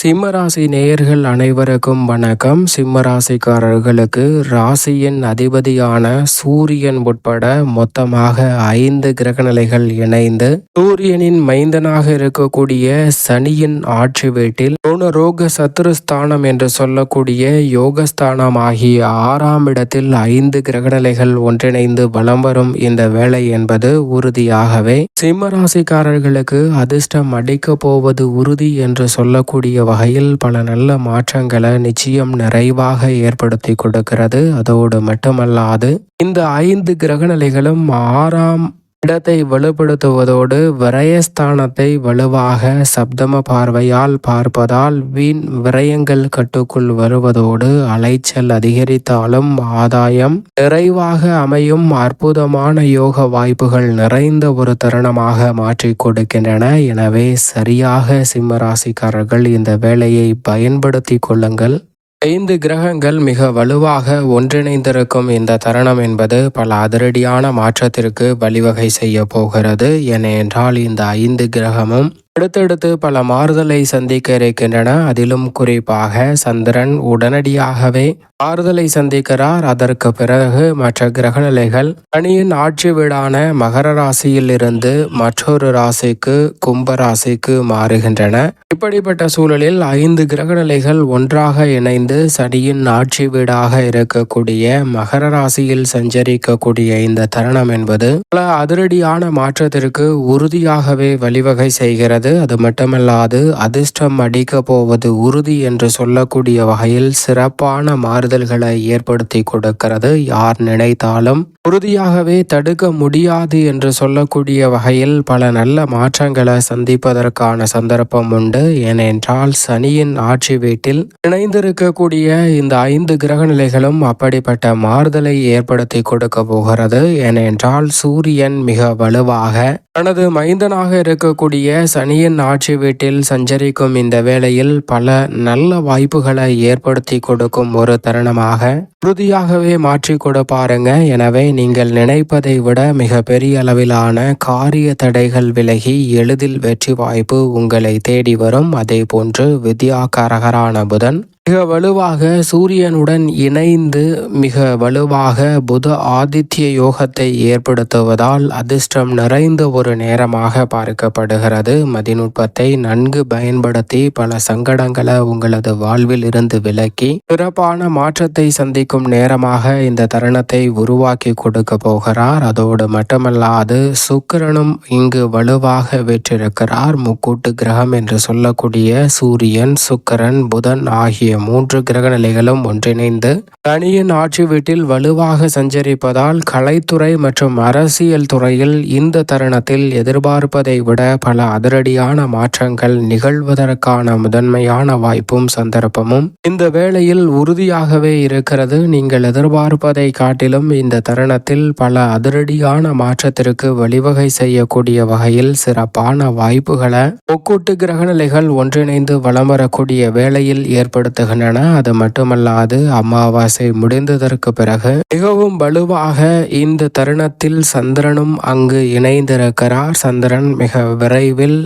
சிம்மராசி நேயர்கள் அனைவருக்கும் வணக்கம். சிம்மராசிக்காரர்களுக்கு ராசியின் அதிபதியான சூரியன் உட்பட மொத்தமாக ஐந்து கிரகநிலைகள் இணைந்து சூரியனின் மைந்தனாக இருக்கக்கூடிய சனியின் ஆட்சி வீட்டில் ரோக சத்துருஸ்தானம் என்று சொல்லக்கூடிய யோகஸ்தானம் ஆகிய ஆறாம் இடத்தில் ஐந்து கிரகநிலைகள் ஒன்றிணைந்து வலம் வரும் இந்த வேலை என்பது உறுதியாகவே. சிம்மராசிக்காரர்களுக்கு அதிர்ஷ்டம் அடிக்கப் போவது உறுதி என்று சொல்லக்கூடிய வகையில் பல நல்ல மாற்றங்களை நிச்சயம் நிறைவாக ஏற்படுத்தி கொடுக்கிறது. அதோடு மட்டுமல்லாது இந்த ஐந்து கிரகநிலைகளும் ஆறாம் இடத்தை வலுப்படுத்துவதோடு விரயஸ்தானத்தை வலுவாக சப்தம பார்வையால் பார்ப்பதால் வீண் விரயங்கள் கட்டுக்குள் வருவதோடு அலைச்சல் அதிகரித்தாலும் ஆதாயம் நிறைவாக அமையும் அற்புதமான யோக வாய்ப்புகள் நிறைந்த ஒரு தருணமாக மாற்றி கொடுக்கின்றன. எனவே சரியாக சிம்மராசிக்காரர்கள் இந்த வேலையை பயன்படுத்தி கொள்ளுங்கள். ஐந்து கிரகங்கள் மிக வலுவாக ஒன்றிணைந்திருக்கும் இந்த தருணம் என்பது பல அதிரடியான மாற்றத்திற்கு வழிவகை செய்ய போகிறது. ஏனென்றால் இந்த ஐந்து கிரகமும் அடுத்தடுத்து பல மாறுதலை சந்திக்க இருக்கின்றன. அதிலும் குறிப்பாக சந்திரன் உடனடியாகவே மாறுதலை சந்திக்கிறார். அதற்கு பிறகு மற்ற கிரகநிலைகள் அணியின் ஆட்சி வீடான மகர ராசியில் இருந்து மற்றொரு ராசிக்கு கும்ப ராசிக்கு மாறுகின்றன. இப்படிப்பட்ட சூழலில் ஐந்து கிரகநிலைகள் ஒன்றாக இணைந்து சனியின் ஆட்சி வீடாக இருக்கக்கூடிய மகர ராசியில் சஞ்சரிக்கக்கூடிய இந்த தருணம் என்பது பல அதிரடியான மாற்றத்திற்கு உறுதியாகவே வழிவகை செய்கிறது. இருக்கிறது அது மட்டுமல்லாது அதிர்ஷ்டம் அடிக்க போவது உறுதி என்று சொல்லக்கூடிய வகையில் சிறப்பான மாறுதல்களை ஏற்படுத்தி கொடுக்கிறது. யார் நினைத்தாலும் உறுதியாகவே தடுக்க முடியாது என்று சொல்லக்கூடிய வகையில் பல நல்ல மாற்றங்களை சந்திப்பதற்கான சந்தர்ப்பம் உண்டு. ஏனென்றால் சனியின் ஆட்சி வீட்டில் இணைந்திருக்கக்கூடிய இந்த ஐந்து கிரக நிலைகளும் அப்படிப்பட்ட மாறுதலை ஏற்படுத்தி கொடுக்க போகிறது. ஏனென்றால் சூரியன் மிக வலுவாக தனது மைந்தனாக இருக்கக்கூடிய சனி சனியின் ஆட்சி வீட்டில் சஞ்சரிக்கும் இந்த வேளையில் பல நல்ல வாய்ப்புகளை ஏற்படுத்தி கொடுக்கும் ஒரு தருணமாக உறுதியாகவே மாற்றி கொடுப்பாருங்க எனவே நீங்கள் நினைப்பதை விட மிக பெரிய அளவிலான காரிய தடைகள் விலகி எளிதில் வெற்றி வாய்ப்பு உங்களை தேடி வரும். அதே போன்று வித்யாகாரகரான புதன் மிக வலுவாக சூரியனுடன் இணைந்து மிக வலுவாக புத ஆதித்ய யோகத்தை ஏற்படுத்துவதால் அதிர்ஷ்டம் நிறைந்த ஒரு நேரமாக பார்க்கப்படுகிறது. மதிநுட்பத்தை நன்கு பயன்படுத்தி பல சங்கடங்களை உங்களது வாழ்வில் இருந்து விலக்கி சிறப்பான மாற்றத்தை சந்திக்கும் நேரமாக இந்த தருணத்தை உருவாக்கி கொடுக்க போகிறார். அதோடு மட்டுமல்லாது சுக்கிரனும் இங்கு வலுவாக வெற்றிருக்கிறார். முக்கூட்டு கிரகம் என்று சொல்லக்கூடிய சூரியன் சுக்கரன் புதன் ஆகிய மூன்று கிரக நிலைகளும் ஒன்றிணைந்து தனியின் ஆட்சி வீட்டில் வலுவாக சஞ்சரிப்பதால் கலைத்துறை மற்றும் அரசியல் துறையில் இந்த தருணத்தில் எதிர்பார்ப்பதை விட பல அதிரடியான மாற்றங்கள் நிகழ்வதற்கான முதன்மையான வாய்ப்பும் சந்தர்ப்பமும் இந்த வேளையில் உறுதியாகவே இருக்கிறது. நீங்கள் எதிர்பார்ப்பதை காட்டிலும் இந்த தருணத்தில் பல அதிரடியான மாற்றத்திற்கு வழிவகை செய்யக்கூடிய வகையில் சிறப்பான வாய்ப்புகளை ஒக்கூட்டு கிரகநிலைகள் ஒன்றிணைந்து வளம் வரக்கூடிய வேளையில் ஏற்படுத்த வருகின்றன அது மட்டுமல்லாது அமாவாசை முடிந்ததற்கு பிறகு மிகவும் வலுவாக இந்த தருணத்தில் சந்திரனும் அங்கு இணைந்திருக்கிறார். சந்திரன் மிக விரைவில்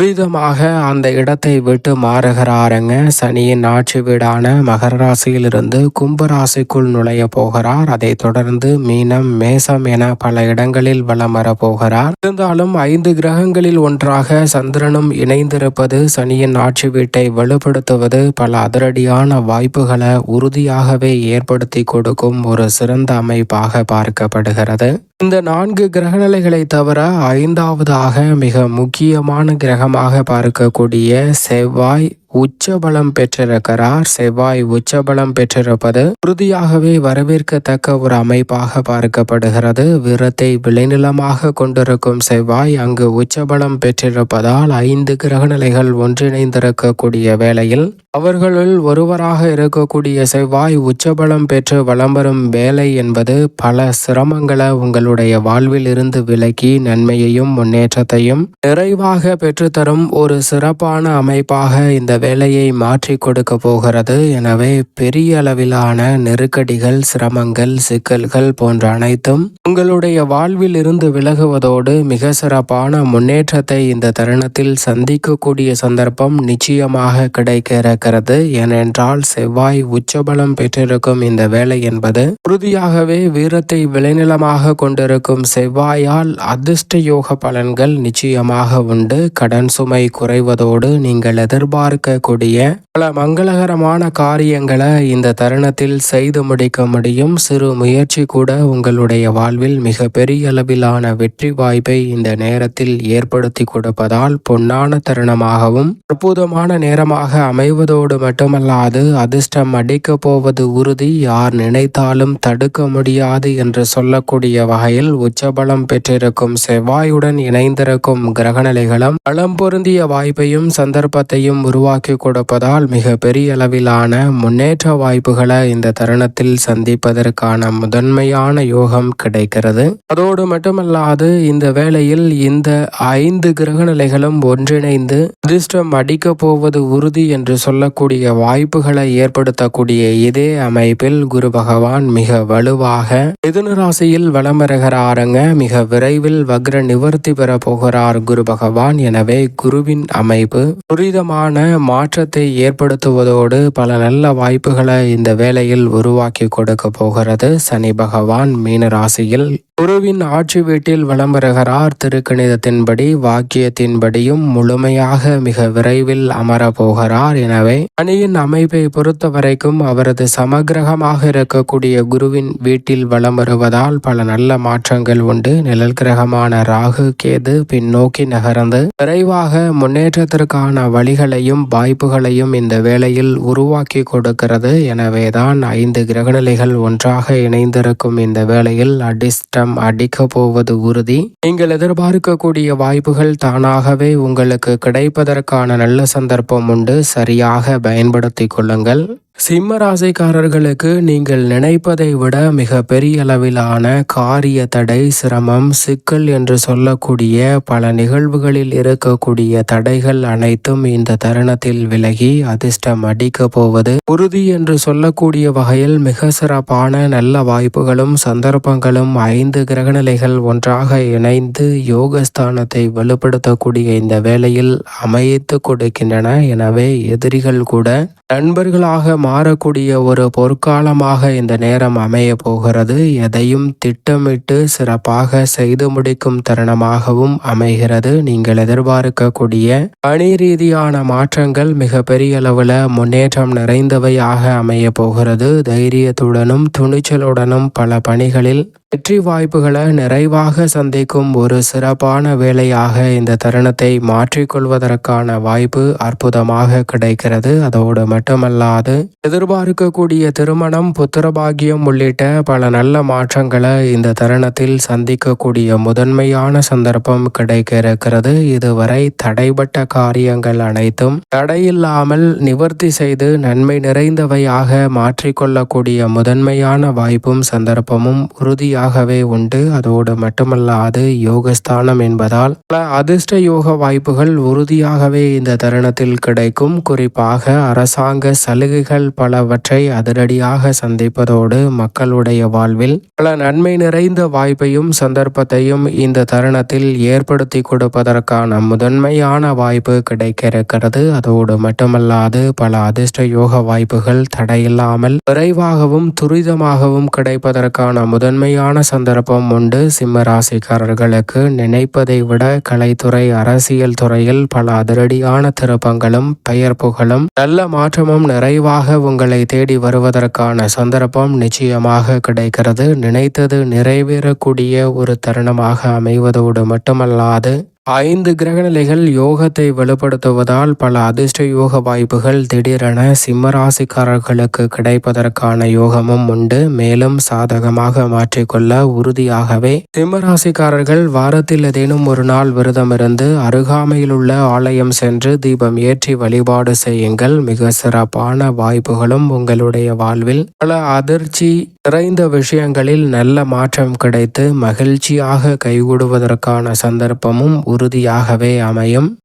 துரிதமாக அந்த இடத்தை விட்டு மாறுகிறாருங்க. சனியின் ஆட்சி வீடான மகர ராசியிலிருந்து கும்பராசிக்குள் நுழைய போகிறார். அதை தொடர்ந்து மீனம் மேசம் என பல இடங்களில் வலம் வரப்போகிறார் இருந்தாலும் ஐந்து கிரகங்களில் ஒன்றாக சந்திரனும் இணைந்திருப்பது சனியின் ஆட்சி வீட்டை வலுப்படுத்துவது பல அதிரடியான வாய்ப்புகளை உறுதியாகவே ஏற்படுத்தி கொடுக்கும் ஒரு சிறந்த அமைப்பாக பார்க்கப்படுகிறது. இந்த நான்கு கிரகநிலைகளை தவிர ஐந்தாவதாக மிக முக்கியமான கிரகமாக பார்க்கக்கூடிய செவ்வாய் உச்சபலம் பெற்றிருக்கிறார். செவ்வாய் உச்சபலம் பெற்றிருப்பது உறுதியாகவே வரவேற்கத்தக்க ஒரு அமைப்பாக பார்க்கப்படுகிறது. விரத்தை விளைநிலமாக கொண்டிருக்கும் செவ்வாய் அங்கு உச்சபலம் பெற்றிருப்பதால் ஐந்து கிரகநிலைகள் ஒன்றிணைந்திருக்கக்கூடிய வேளையில் அவர்களுள் ஒருவராக இருக்கக்கூடிய செவ்வாய் உச்சபலம் பெற்று வலம் வரும் வேலை என்பது பல சிரமங்களை உங்களுடைய வாழ்வில் இருந்து விலக்கி நன்மையையும் முன்னேற்றத்தையும் நிறைவாக பெற்றுத்தரும் ஒரு சிறப்பான அமைப்பாக இந்த வேலையை மாற்றி கொடுக்க போகிறது. எனவே பெரிய அளவிலான நெருக்கடிகள் சிரமங்கள் சிக்கல்கள் போன்ற அனைத்தும் உங்களுடைய வாழ்வில் இருந்து விலகுவதோடு மிக சிறப்பான முன்னேற்றத்தை இந்த தருணத்தில் சந்திக்கக்கூடிய சந்தர்ப்பம் நிச்சயமாக கிடைக்கிற இருக்கிறது. ஏனென்றால் செவ்வாய் உச்சபலம் பெற்றிருக்கும் இந்த வேலை என்பது உறுதியாகவே வீரத்தை விளைநிலமாக கொண்டிருக்கும் செவ்வாயால் அதிர்ஷ்ட யோக பலன்கள் நிச்சயமாக உண்டு. கடன் சுமை குறைவதோடு நீங்கள் எதிர்பார்க்கக்கூடிய பல மங்களகரமான காரியங்களை இந்த தருணத்தில் செய்து முடிக்க முடியும். சிறு முயற்சி கூட உங்களுடைய வாழ்வில் மிக பெரிய அளவிலான வெற்றி வாய்ப்பை இந்த நேரத்தில் ஏற்படுத்தி கொடுப்பதால் பொன்னான தருணமாகவும் அற்புதமான நேரமாக அமைவதோடு மட்டுமல்லாது அதிர்ஷ்டம் அடிக்க போவது உறுதி. யார் நினைத்தாலும் தடுக்க முடியாது என்று சொல்லக்கூடிய வகையில் உச்சபலம் பெற்றிருக்கும் செவ்வாயுடன் இணைந்திருக்கும் கிரகநிலைகளும் பலம் பொருந்திய வாய்ப்பையும் சந்தர்ப்பத்தையும் உருவாக்கி கொடுப்பதால் மிக பெரிய அளவிலான முன்னேற்ற வாய்ப்புகளை இந்த தருணத்தில் சந்திப்பதற்கான முதன்மையான யோகம் கிடைக்கிறது. அதோடு மட்டுமல்லாது இந்த வேளையில் இந்த ஐந்து கிரக நிலைகளும் ஒன்றிணைந்து அதிர்ஷ்டம் அடிக்க போவது உறுதி என்று சொல்ல சொல்லக்கூடிய வாய்ப்புகளை ஏற்படுத்தக்கூடிய இதே அமைப்பில் குரு பகவான் மிக வலுவாக மிதுன ராசியில் வலம் வருகிறாருங்க. மிக விரைவில் வக்ர நிவர்த்தி பெற போகிறார் குரு பகவான். எனவே குருவின் அமைப்பு துரிதமான மாற்றத்தை ஏற்படுத்துவதோடு பல நல்ல வாய்ப்புகளை இந்த வேலையில் உருவாக்கி கொடுக்க போகிறது. சனி பகவான் மீன ராசியில் குருவின் ஆட்சி வீட்டில் வலம் வருகிறார் திருக்கணிதத்தின்படி வாக்கியத்தின்படியும் முழுமையாக மிக விரைவில் அமரப்போகிறார் எனவே அணியின் அமைப்பை பொறுத்த வரைக்கும் அவரது சமகிரகமாக இருக்கக்கூடிய குருவின் வீட்டில் வலம் வருவதால் பல நல்ல மாற்றங்கள் உண்டு. நிழல் கிரகமான ராகு கேது பின்னோக்கி நகர்ந்து விரைவாக முன்னேற்றத்திற்கான வழிகளையும் வாய்ப்புகளையும் இந்த வேளையில் உருவாக்கி கொடுக்கிறது. எனவேதான் ஐந்து கிரகநிலைகள் ஒன்றாக இணைந்திருக்கும் இந்த வேளையில் அடிஸ்டம் பணம் அடிக்க போவது உறுதி. நீங்கள் எதிர்பார்க்கக்கூடிய வாய்ப்புகள் தானாகவே உங்களுக்கு கிடைப்பதற்கான நல்ல சந்தர்ப்பம் உண்டு. சரியாக பயன்படுத்திக் கொள்ளுங்கள். சிம்ம ராசிக்காரர்களுக்கு நீங்கள் நினைப்பதை விட மிக பெரிய அளவிலான காரிய தடை சிரமம் சிக்கல் என்று சொல்லக்கூடிய பல நிகழ்வுகளில் இருக்கக்கூடிய தடைகள் அனைத்தும் இந்த தருணத்தில் விலகி அதிர்ஷ்டம் அடிக்க போவது. உறுதி என்று சொல்லக்கூடிய வகையில் மிக சிறப்பான நல்ல வாய்ப்புகளும் சந்தர்ப்பங்களும் ஐந்து கிரகநிலைகள் ஒன்றாக இணைந்து யோகஸ்தானத்தை வலுப்படுத்தக்கூடிய இந்த வேளையில் அமைத்து கொடுக்கின்றன. எனவே எதிரிகள் கூட நண்பர்களாக மாறக்கூடிய ஒரு பொற்காலமாக இந்த நேரம் அமைய போகிறது. எதையும் திட்டமிட்டு சிறப்பாக செய்து முடிக்கும் தருணமாகவும் அமைகிறது. நீங்கள் எதிர்பார்க்கக்கூடிய பணி ரீதியான மாற்றங்கள் மிக பெரிய அளவில் முன்னேற்றம் நிறைந்தவையாக அமைய போகிறது. தைரியத்துடனும் துணிச்சலுடனும் பல பணிகளில் வெற்றி வாய்ப்புகளை நிறைவாக சந்திக்கும் ஒரு சிறப்பான வேலையாக இந்த தருணத்தை மாற்றிக்கொள்வதற்கான வாய்ப்பு அற்புதமாக கிடைக்கிறது. அதோடு மட்டுமல்லாது எதிர்பார்க்கக்கூடிய திருமணம் புத்திரபாகியம் உள்ளிட்ட பல நல்ல மாற்றங்களை இந்த தருணத்தில் சந்திக்கக்கூடிய முதன்மையான சந்தர்ப்பம் கிடைக்க இருக்கிறது இதுவரை தடைபட்ட காரியங்கள் அனைத்தும் தடையில்லாமல் நிவர்த்தி செய்து நன்மை நிறைந்தவையாக மாற்றிக்கொள்ளக்கூடிய முதன்மையான வாய்ப்பும் சந்தர்ப்பமும் உறுதியாக சரியாகவே உண்டு. அதோடு மட்டுமல்லாது யோகஸ்தானம் என்பதால் பல அதிர்ஷ்ட யோக வாய்ப்புகள் உறுதியாகவே இந்த தருணத்தில் கிடைக்கும். குறிப்பாக அரசாங்க சலுகைகள் பலவற்றை அதிரடியாக சந்திப்பதோடு மக்களுடைய வாழ்வில் பல நன்மை நிறைந்த வாய்ப்பையும் சந்தர்ப்பத்தையும் இந்த தருணத்தில் ஏற்படுத்தி கொடுப்பதற்கான முதன்மையான வாய்ப்பு கிடைக்க இருக்கிறது அதோடு மட்டுமல்லாது பல அதிர்ஷ்ட யோக வாய்ப்புகள் தடையில்லாமல் விரைவாகவும் துரிதமாகவும் கிடைப்பதற்கான முதன்மையான அருமையான சந்தர்ப்பம் உண்டு. சிம்ம ராசிக்காரர்களுக்கு நினைப்பதை விட கலைத்துறை அரசியல் துறையில் பல அதிரடியான திருப்பங்களும் பெயர் புகழும் நல்ல மாற்றமும் நிறைவாக உங்களை தேடி வருவதற்கான சந்தர்ப்பம் நிச்சயமாக கிடைக்கிறது. நினைத்தது நிறைவேறக்கூடிய ஒரு தருணமாக அமைவதோடு மட்டுமல்லாது ஐந்து கிரகநிலைகள் யோகத்தை வெளிப்படுத்துவதால் பல அதிர்ஷ்ட யோக வாய்ப்புகள் திடீரென சிம்மராசிக்காரர்களுக்கு கிடைப்பதற்கான யோகமும் உண்டு. மேலும் சாதகமாக மாற்றிக்கொள்ள உறுதியாகவே சிம்மராசிக்காரர்கள் வாரத்தில் ஏதேனும் ஒரு நாள் விரதம் இருந்து அருகாமையில் உள்ள ஆலயம் சென்று தீபம் ஏற்றி வழிபாடு செய்யுங்கள். மிக சிறப்பான வாய்ப்புகளும் உங்களுடைய வாழ்வில். பல அதிர்ச்சி நிறைந்த விஷயங்களில் நல்ல மாற்றம் கிடைத்து மகிழ்ச்சியாக கைகூடுவதற்கான சந்தர்ப்பமும் உறுதியாகவே அமையும்.